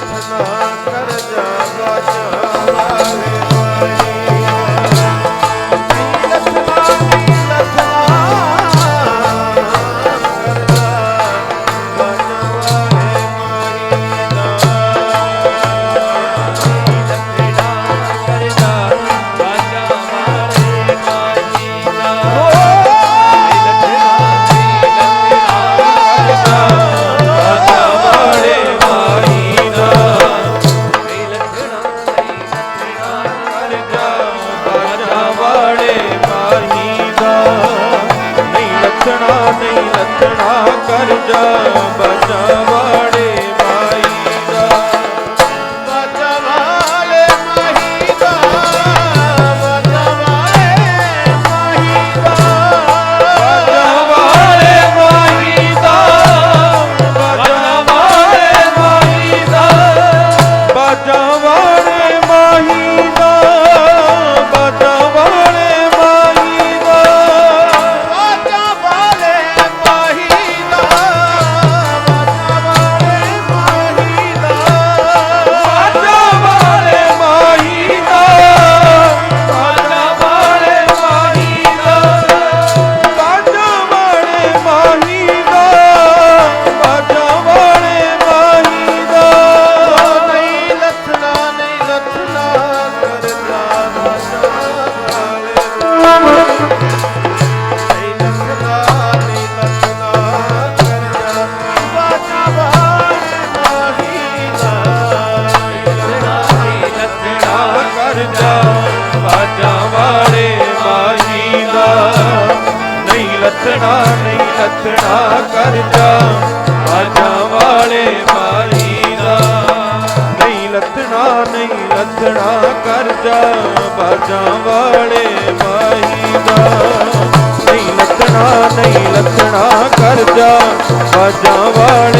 प्रार्थना कर जा ਨਹੀਂ ਲੱਥਣਾ ਕਰਜਾ ਬਚਾਵਾ। ਲੱਥਣਾ ਨਹੀਂ ਲੱਥਣਾ ਕਰਜਾ ਆਜਾ ਵਾਲੇ ਮਾਰੀ ਦਾ। ਨਹੀਂ ਲੱਤਣਾ ਨਹੀਂ, ਲੱਥਣਾ ਕਰਜਾ ਬਾਜਾ ਵਾਲੇ ਮਾਹੀ ਦਾ। ਨਹੀਂ, ਲੱਥਣਾ ਨਹੀਂ, ਲੱਥਣਾ ਕਰਜਾ ਬਾਜਾ ਵਾਲੇ